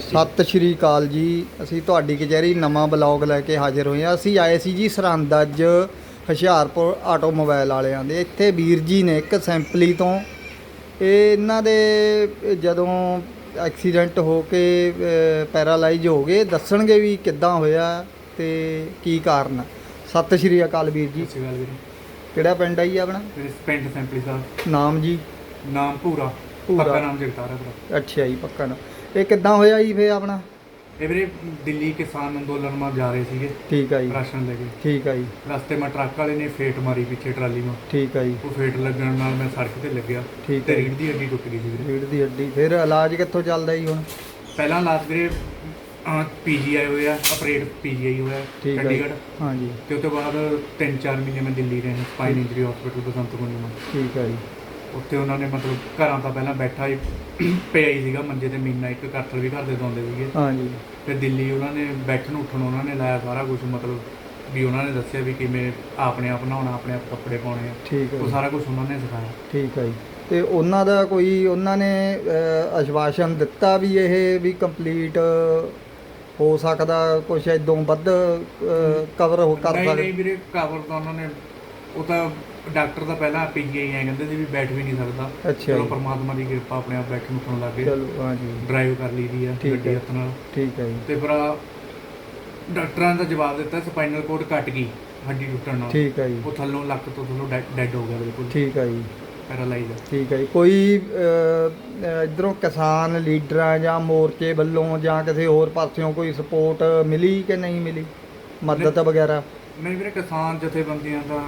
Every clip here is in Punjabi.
ਸਤਿ ਸ਼੍ਰੀ ਅਕਾਲ ਜੀ। ਅਸੀਂ ਤੁਹਾਡੀ ਕਚਹਿਰੀ ਨਵਾਂ ਬਲੌਗ ਲੈ ਕੇ ਹਾਜ਼ਰ ਹੋਏ ਹਾਂ। ਅਸੀਂ ਆਏ ਸੀ ਜੀ ਸਰਹੰਦ ਅੱਜ ਹੁਸ਼ਿਆਰਪੁਰ ਆਟੋਮੋਬਾਈਲ ਵਾਲਿਆਂ ਦੇ। ਇੱਥੇ ਵੀਰ ਜੀ ਨੇ ਇੱਕ ਸੈਂਪਲੀ ਤੋਂ ਇਹ ਇਹਨਾਂ ਦੇ ਜਦੋਂ ਐਕਸੀਡੈਂਟ ਹੋ ਕੇ ਪੈਰਾਲਾਈਜ਼ ਹੋ ਗਏ ਦੱਸਣਗੇ ਵੀ ਕਿੱਦਾਂ ਹੋਇਆ ਤੇ ਕੀ ਕਾਰਨ। ਸਤਿ ਸ਼੍ਰੀ ਅਕਾਲ ਵੀਰ ਜੀ। ਸਤਿ ਸ਼੍ਰੀ ਅਕਾਲ ਵੀਰੇ। ਕਿਹੜਾ ਪਿੰਡ ਆ ਜੀ ਆਪਣਾ? ਪਿੰਡ ਸੈਂਪਲੀ ਸਾਹਿਬ। ਨਾਮ ਜੀ? ਨਾਮ ਪੂਰਾ। ਪੱਕਾ ਨਾਮ ਜਗਤਾਰ ਹੈ ਭਰਾ। ਅੱਛਾ ਜੀ ਪੱਕਾ ਨਾ ਇਹ ਕਿੱਦਾਂ ਹੋਇਆ ਜੀ ਫੇ ਆਪਣਾ? ਇਹ ਵੀਰੇ ਦਿੱਲੀ ਕਿਸਾਨ ਅੰਦੋਲਨ ਮਾ ਜਾ ਰਹੇ ਸੀਗੇ। ਠੀਕ ਆ ਜੀ। ਰਾਸ਼ਨ ਲੈ ਕੇ। ਠੀਕ ਆ ਜੀ। ਰਸਤੇ ਮਾ ਟਰੱਕ ਵਾਲੇ ਨੇ ਫੇਟ ਮਾਰੀ ਪਿੱਛੇ ਟਰਾਲੀ ਨੂੰ ਠੀਕ ਆ ਜੀ। ਉਹ ਫੇਟ ਲੱਗਣ ਨਾਲ ਮੈਂ ਸੜਕ ਤੇ ਲੱਗਿਆ ਠੀਕ ਤੇ। ਰੀੜ ਦੀ ਹੱਡੀ ਟੁੱਟ ਗਈ ਸੀ ਵੀਰੇ। ਰੀੜ ਦੀ ਹੱਡੀ। ਫਿਰ ਇਲਾਜ ਕਿੱਥੋਂ ਚੱਲਦਾ ਜੀ ਹੁਣ? ਪਹਿਲਾਂ ਲਾਸਟ ਵੀਰੇ ਪੀਜੀਆਈ ਹੋਇਆ ਆਪਰੇਟ ਪੀਜੀਆਈ ਹੋਇਆ। ਚੰਡੀਗੜ੍ਹ। ਹਾਂਜੀ ਤੇ ਉਸ ਤੋਂ ਬਾਅਦ 3-4 ਮਹੀਨੇ ਮੈਂ ਦਿੱਲੀ ਰਿਹਾ ਸਪਾਈਨ ਇੰਜਰੀ ਹਸਪੀਟਲ ਬਸੰਤ ਗੁੰਨਮਾ ਠੀਕ ਆ ਜੀ। ਉੱਥੇ ਉਹਨਾਂ ਨੇ ਮਤਲਬ ਘਰਾਂ ਤਾਂ ਪਹਿਲਾਂ ਬੈਠਾ ਹੀ ਪਿਆ ਹੀ ਸੀਗਾ ਮੰਜੇ ਤੇ ਮਹੀਨਾ ਇੱਕ ਕਾਠਲ ਵੀ ਘਰ ਦੇ ਦੌਂਦੇ ਸੀਗੇ। ਹਾਂਜੀ। ਫਿਰ ਦਿੱਲੀ ਉਹਨਾਂ ਨੇ ਬੈਠਣ ਉੱਠਣ ਉਹਨਾਂ ਨੇ ਲਾਇਆ ਸਾਰਾ ਕੁਝ ਮਤਲਬ ਵੀ ਉਹਨਾਂ ਨੇ ਦੱਸਿਆ ਵੀ ਕਿਵੇਂ ਆਪਣੇ ਆਪ ਨਹਾਉਣਾ ਆਪਣੇ ਆਪ ਕੱਪੜੇ ਪਾਉਣੇ ਆ। ਠੀਕ ਉਹ ਸਾਰਾ ਕੁਝ ਉਹਨਾਂ ਨੇ ਸਿਖਾਇਆ। ਠੀਕ ਆ ਜੀ। ਤੇ ਉਹਨਾਂ ਦਾ ਕੋਈ ਉਹਨਾਂ ਨੇ ਅਹ, ਆਸ਼ਵਾਸਨ ਦਿੱਤਾ ਵੀ ਇਹ ਵੀ ਕੰਪਲੀਟ ਹੋ ਸਕਦਾ ਕੁਝ ਇਦੋਂ ਵੱਧ ਕਵਰ ਹੋ ਕਰ ਨਹੀਂ ਸਕਦਾ? ਨਹੀਂ ਵੀਰੇ ਕਵਰ ਤਾਂ ਉਹਨਾਂ ਨੇ ਉਹ ਤਾਂ ਡਾਕਟਰ ਤਾਂ ਪਹਿਲਾਂ ਪੀਜੀਆਈ ਐ ਕਹਿੰਦੇ ਸੀ ਵੀ ਬੈਠ ਵੀ ਨਹੀਂ ਸਕਦਾ। ਅੱਛਾ ਚਲੋ ਜੀ। ਪਰਮਾਤਮਾ ਦੀ ਕਿਰਪਾ ਆਪਣੇ ਆਪ ਬੈਠਣ ਉੱਠਣ ਲੱਗ ਗਏ। ਚਲੋ ਹਾਂਜੀ ਡਰਾਈਵ ਕਰ ਲਈਦੀ ਆ ਠੀਕ ਗੱਡੀ ਹੈ। ਹੱਥ ਨਾਲ। ਠੀਕ ਹੈ ਜੀ। ਤੇ ਫਿਰ ਆਹ ਡਾਕਟਰਾਂ ਦਾ ਜਵਾਬ ਦਿੱਤਾ ਸਪਾਈਨਲ ਕੋਡ ਕੱਟ ਗਈ ਹੱਡੀ ਟੁੱਟਣ ਨਾਲ। ਠੀਕ ਹੈ ਜੀ। ਉਹ ਥੱਲੋਂ ਲੱਕ ਤੋਂ ਥੱਲੋਂ ਡੈੱਡ ਹੋ ਗਿਆ ਬਿਲਕੁਲ। ਠੀਕ ਹੈ ਜੀ। ਪੈਰਾਲਾਈਜ਼। ਠੀਕ ਹੈ ਜੀ। ਕੋਈ ਇਧਰੋਂ ਕਿਸਾਨ ਲੀਡਰਾਂ ਜਾਂ ਮੋਰਚੇ ਵੱਲੋਂ ਜਾਂ ਕਿਸੇ ਹੋਰ ਪਾਸਿਓਂ ਕੋਈ ਸਪੋਰਟ ਮਿਲੀ ਕਿ ਨਹੀਂ ਮਿਲੀ? ਮਦਦ ਵਗੈਰਾ? ਨਹੀਂ ਵੀਰੇ ਕਿਸਾਨ ਜਥੇਬੰਦੀਆਂ ਦਾ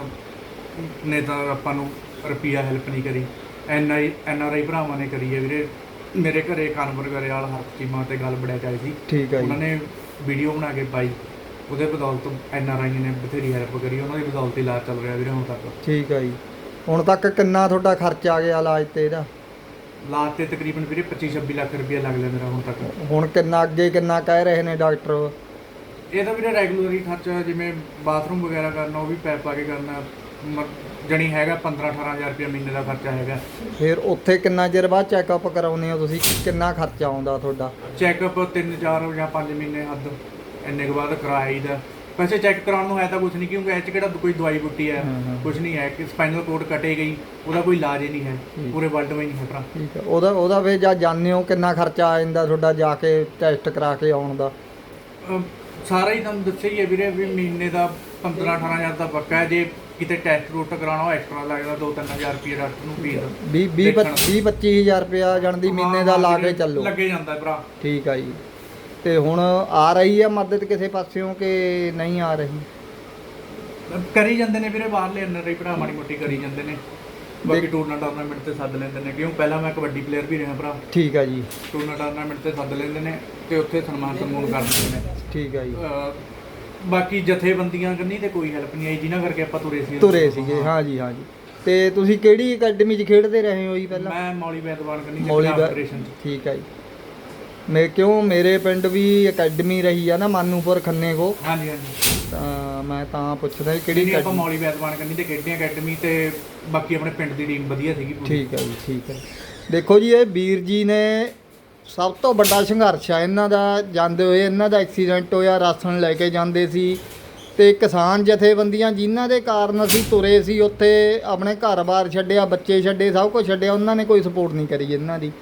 ਨੇ ਤਾਂ ਆਪਾਂ ਨੂੰ ਰੁਪਈਆ ਹੈਲਪ ਨਹੀਂ ਕਰੀ। ਐਨ ਆਈ ਐਨ ਆਰ ਆਈ ਭਰਾਵਾਂ ਨੇ ਕਰੀ ਹੈ ਵੀਰੇ। ਮੇਰੇ ਘਰੇ ਕਾਨਵਰ ਗਰੇਵਾਲ ਹਰਚੀਮਾ ਤੇ ਗੱਲ ਬੜਿਆ ਚਾਹੀ ਸੀ। ਠੀਕ ਹੈ ਉਹਨਾਂ ਨੇ ਵੀਡੀਓ ਬਣਾ ਕੇ ਪਾਈ। ਉਹਦੇ ਬਦੌਲਤ ਐਨ ਆਰ ਆਈ ਨੇ ਬਥੇਰੀ ਹੈਲਪ ਕਰੀ। ਉਹਨਾਂ ਦੀ ਬਦੌਲਤ ਹੀ ਇਲਾਜ ਚੱਲ ਰਿਹਾ ਵੀਰੇ ਹੁਣ ਤੱਕ। ਠੀਕ ਹੈ ਜੀ। ਹੁਣ ਤੱਕ ਕਿੰਨਾ ਤੁਹਾਡਾ ਖਰਚ ਆ ਗਿਆ ਇਲਾਜ ਤੇ ਇਹਦਾ? ਇਲਾਜ ਤੇ ਤਕਰੀਬਨ ਵੀਰੇ 25 26 ਲੱਖ ਰੁਪਈਆ ਲੱਗ ਲਿਆ ਮੇਰਾ ਹੁਣ ਤੱਕ। ਹੁਣ ਕਿੰਨਾ ਅੱਗੇ ਕਿੰਨਾ ਕਹਿ ਰਹੇ ਨੇ ਡਾਕਟਰ? ਇਹ ਤਾਂ ਵੀਰੇ ਰੈਗੂਲਰ ਹੀ ਖਰਚਾ ਜਿਵੇਂ ਬਾਥਰੂਮ ਵਗੈਰਾ ਕਰਨਾ ਉਹ ਵੀ ਪੈਪ ਪਾ ਕੇ ਕਰਨਾ। ਜਣੀ ਹੈਗਾ 15 18000 ਰੁਪਏ ਮਹੀਨੇ ਦਾ ਖਰਚਾ ਹੈਗਾ। ਫਿਰ ਉੱਥੇ ਕਿੰਨਾ ਚਿਰ ਬਾਅਦ ਚੈੱਕਅਪ ਕਰਾਉਨੇ ਹੋ ਤੁਸੀਂ? ਕਿੰਨਾ ਖਰਚਾ ਆਉਂਦਾ ਤੁਹਾਡਾ? ਚੈੱਕਅਪ 3 4 ਜਾਂ 5 ਮਹੀਨੇ ਹੱਦ ਇੰਨੇ ਕੁ ਬਾਅਦ ਕਰਾਈਦਾ ਵੈਸੇ ਚੈੱਕ ਕਰਾਉਣ ਨੂੰ ਹੈ ਤਾਂ ਕੁਝ ਨਹੀਂ ਕਿਉਂਕਿ ਇਹ 'ਚ ਕਿਹੜਾ ਕੋਈ ਦਵਾਈ ਬੁੱਟੀ ਹੈ। ਕੁਝ ਨਹੀਂ ਹੈ ਕਿ ਸਪਾਈਨਲ ਕੋਡ ਕੱਟੇ ਗਈ ਉਹਦਾ ਕੋਈ ਇਲਾਜ ਹੀ ਨਹੀਂ ਹੈ। ਪੂਰੇ ਵਰਲਡ ਵਿੱਚ ਨਹੀਂ ਹੈ ਭਰਾ। ਠੀਕ ਹੈ। ਉਹਦਾ ਉਹਦਾ ਫਿਰ ਜਾਂ ਜਾਣਦੇ ਹੋ ਕਿੰਨਾ ਖਰਚਾ ਆ ਜਾਂਦਾ ਤੁਹਾਡਾ ਜਾ ਕੇ ਟੈਸਟ ਕਰਾ ਕੇ ਆਉਣ ਦਾ? ਸਾਰਾ ਹੀ ਤੁਹਾਨੂੰ ਦੱਸਿਆ ਹੀ ਹੈ ਵੀਰੇ ਵੀ ਮਹੀਨੇ ਦਾ 15 18000 ਦਾ ਪੱਕਾ ਹੈ। ਜੇ ਕਿਤੇ ਟੈਸਟ ਰੂਟ ਕਰਾਉਣਾ ਉਹ ਐਕਸਟਰਾ ਲੱਗਦਾ 2-3000 ਰੁਪਏ ਡਾਕਟਰ ਨੂੰ ਫੀਸ 20 20 ਦੇਖਣ। 20 25000 ਰੁਪਇਆ ਜਾਣਦੀ ਮਹੀਨੇ ਦਾ ਲਾ ਕੇ ਚੱਲੋ। ਲੱਗੇ ਜਾਂਦਾ ਭਰਾ। ਠੀਕ ਆ ਜੀ। ਤੇ ਹੁਣ ਆ ਰਹੀ ਆ ਮਦਦ ਕਿਸੇ ਪਾਸਿਓਂ ਕਿ ਨਹੀਂ ਆ ਰਹੀ? ਕਰੀ ਜਾਂਦੇ ਨੇ ਵੀਰੇ ਬਾਹਰਲੇ ਅੰਦਰ ਹੀ ਭਰਾ ਮਾੜੀ ਮੋਟੀ ਕਰੀ ਜਾਂਦੇ ਨੇ। ਬਾਕੀ ਟੂਰਨਾ ਟੂਰਨਾਮੈਂਟ ਤੇ ਸੱਦ ਲੈਂਦੇ ਨੇ। ਕਿਉਂ? ਪਹਿਲਾਂ ਮੈਂ ਕਬੱਡੀ ਪਲੇਅਰ ਵੀ ਰਿਹਾ ਭਰਾ। ਠੀਕ ਆ ਜੀ। ਟੂਰਨਾ ਟੂਰਨਾਮੈਂਟ ਤੇ ਸੱਦ ਲੈਂਦੇ ਨੇ ਤੇ ਉੱਥੇ ਸਨਮਾਨ ਸਨਮਾਨ ਕਰ ਦਿੰਦੇ ਨੇ। ਠੀਕ ਆ ਜੀ। ਅਹ ਬਾਕੀ ਜਥੇਬੰਦੀਆਂ ਕੰਨੀ ਤੇ ਕੋਈ ਹੈਲਪ ਨਹੀਂ ਆਈ ਜਿਨ੍ਹਾਂ ਕਰਕੇ ਆਪਾਂ ਤੁਰੇ ਸੀ। ਤੁਰੇ ਸੀਗੇ ਹਾਂ ਜੀ ਹਾਂ ਜੀ। ਤੇ ਤੁਸੀਂ ਕਿਹੜੀ ਅਕੈਡਮੀ 'ਚ ਖੇਡਦੇ ਰਹੇ ਹੋ ਜੀ ਪਹਿਲਾਂ? ਮੈਂ ਮੌਲੀ ਬੈਦਵਾਨ ਕੰਨੀ ਮੌਲੀ ਪੰਜਾਬ ਬੈ- ਫੈਡਰੇਸ਼ਨ ਚ। ਠੀਕ ਆ ਜੀ। ਮੈਂ ਕਿਉਂ ਮੇਰੇ ਪਿੰਡ ਵੀ ਅਕੈਡਮੀ ਰਹੀ ਆ ਨਾ ਮਾਨੂਪੁਰ ਖੰਨੇ ਕੋ। ਹਾਂਜੀ ਹਾਂਜੀ ਤਾਂ ਮੈਂ ਤਾਂ ਪੁੱਛਦਾ ਵੀ ਕਿਹੜੀ ਆਪਾਂ academy- ਮੌਲੀ ਬੈਦਵਾਨ ਕੰਨੀ ਤੇ ਖੇਡੀ ਅਕੈਡਮੀ ਤੇ ਬਾਕੀ ਆਪਣੇ ਪਿੰਡ ਦੀ ਟੀਮ ਵਧੀਆ ਸੀਗੀ ਪੂਰੀ। ਠੀਕ ਹੈ ਜੀ ਠੀਕ ਹੈ ਦੇਖੋ ਜੀ ਇਹ ਵੀਰ ਜੀ ਨੇ ਸਭ ਤੋਂ ਵੱਡਾ ਸੰਘਰਸ਼ ਆ। ਇਹਨਾਂ ਦਾ ਜਾਂਦੇ ਹੋਏ ਇਹਨਾਂ ਦਾ ਐਕਸੀਡੈਂਟ ਹੋਇਆ, ਰਾਸ਼ਨ ਲੈ ਕੇ ਜਾਂਦੇ ਸੀ ਤੇ ਕਿਸਾਨ ਜਥੇਬੰਦੀਆਂ ਜਿਨ੍ਹਾਂ ਦੇ ਕਾਰਨ ਅਸੀਂ ਤੁਰੇ ਸੀ, ਉੱਥੇ ਆਪਣੇ ਘਰ-ਬਾਰ ਛੱਡਿਆ, ਬੱਚੇ ਛੱਡੇ, ਸਭ ਕੁਝ ਛੱਡਿਆ, ਉਹਨਾਂ ਨੇ ਕੋਈ ਸਪੋਰਟ ਨਹੀਂ ਕਰੀ ਇਹਨਾਂ ਦੀ।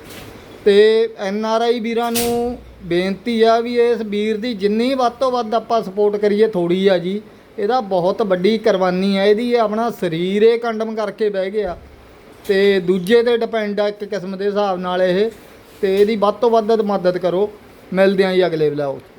ਤੇ ਐਨ ਆਰ ਆਈ ਵੀਰਾਂ ਨੂੰ ਬੇਨਤੀ ਆ ਵੀ ਇਸ ਵੀਰ ਦੀ ਜਿੰਨੀ ਵੱਧ ਤੋਂ ਵੱਧ ਆਪਾਂ ਸਪੋਰਟ ਕਰੀਏ ਥੋੜੀ ਆ ਜੀ। ਇਹਦਾ ਬਹੁਤ ਵੱਡੀ ਕੁਰਬਾਨੀ ਆ। ਇਹਦੀ ਆਪਣਾ ਸਰੀਰ ਇਹ ਕੰਡਮ ਕਰਕੇ ਬਹਿ ਗਿਆ। ਤੇ ਦੂਜੇ ਤੇ ਡਿਪੈਂਡ ਆ ਇੱਕ ਕਿਸਮ ਦੇ ਹਿਸਾਬ ਨਾਲ ਇਹ ਤੇ ਇਹਦੀ ਵੱਧ ਤੋਂ ਵੱਧ ਮਦਦ ਕਰੋ। ਮਿਲਦੇ ਆਂ ਜੀ ਅਗਲੇ ਵਲੌਗ 'ਚ।